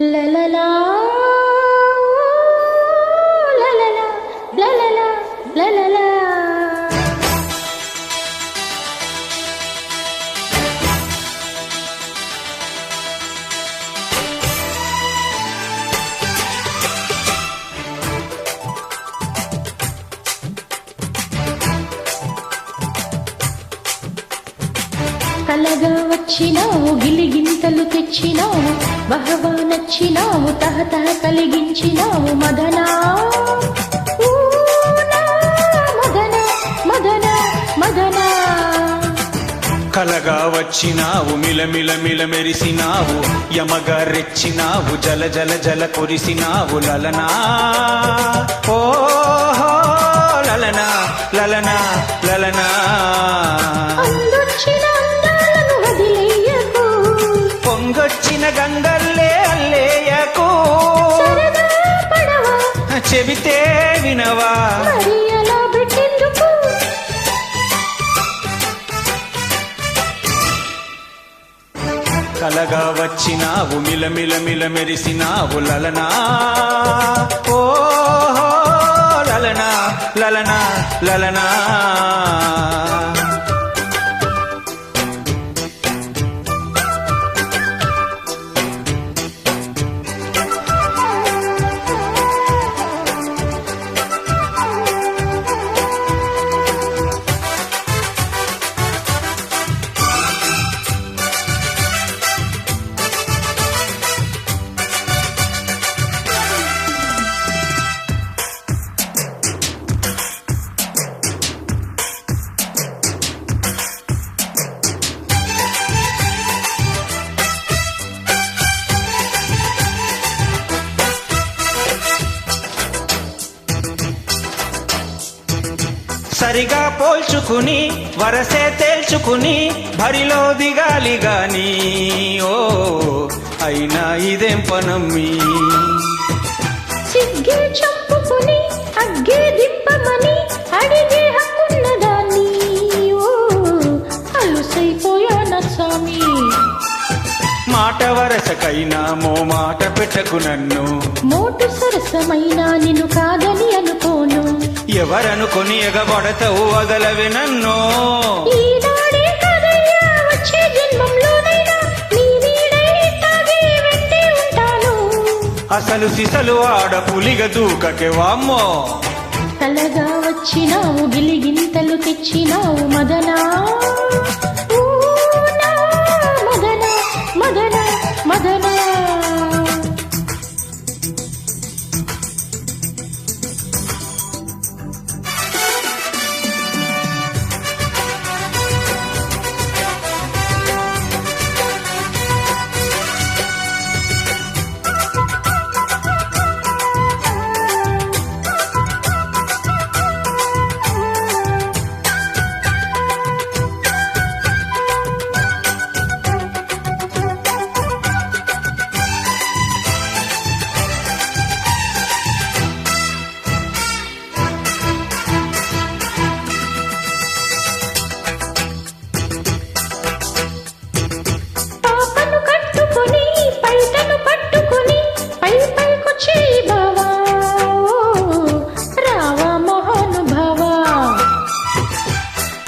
la la la కలగా వచ్చినావు గిలిగింతలు తెచ్చినావు బహవా నచ్చినావు తహతహ కలిగించినావు మదనా. మదన మదన మదనా. కలగా వచ్చినావు మిలమిల మిల మెరిసినావు యమగా రెచ్చినావు జల జల జల కొరిసినావు లలనా. ఓహో లలనా లలనా లలనా. చెబితే వినవా? కలగా వచ్చినావు మిలమిల మిల మెరిసినావు లలనా. ఓ లలనా లలనా లలనా. సరిగా పోల్చుకుని వరసే తేల్చుకుని భరిలో దిగాలి గాని ఓ అయినా ఇదేం పనమ్మి? సిగ్గే చంపుకుని అగ్గే దింపమని అడిగి మాట వరసకైనా మో మాట పెట్టకు నన్ను. మోటు సరసమైన నిన్ను కాదని అనుకోను. ఎవరనుకొని ఎగబడతావు వదలవి నన్ను. ఈనాడే కదయ్యా వచ్చే జన్మంలోనైనా నీ నీడై ఇట్టాగే వెంటే ఉంటాను. అసలు సిసలు ఆడ పులిగ దూకకే వామ్మో. కలగా వచ్చినావు గిలిగింతలు తెచ్చినావు మదనా.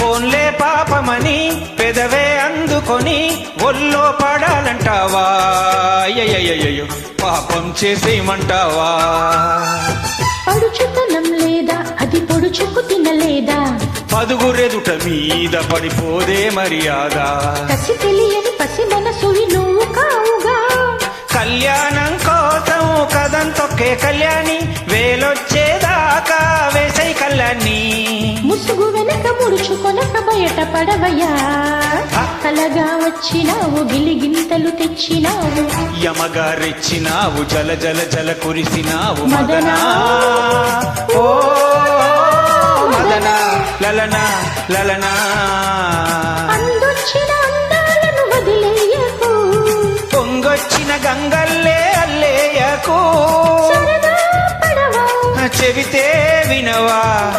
పోన్లే పాపమని పెదవే అందుకొని ఒళ్ళో పడాలంటావా? అయ్యయ్యయ్యో పాపం చేసేయమంటావా? పడుచుతనం లేదా? అది పొడుచుకు తినలేదా? పదుగురెదుట మీద పడిపోదే మర్యాద. కసి తెలియని పసి మనసువి నువ్వు కావుగా. కళ్యాణం కోసం కథం తొక్కే కళ్యాణి వేలొచ్చేదాకా వేసై కళ్యాణి. ముసుగు వెనక ముడుచుకొనక బయట పడవయ్యా. కలగా వచ్చినావు గిలిగింతలు తెచ్చినావు. యమగా రెచ్చినావు జల జల జల కురిసినావు మదనా. ఓ మదనా. లలనా లలనా. అందొచ్చిన అందాలను వదిలేయకు. పొంగొచ్చిన గంగల్లే అల్లేయకు. చెబితే వినవా.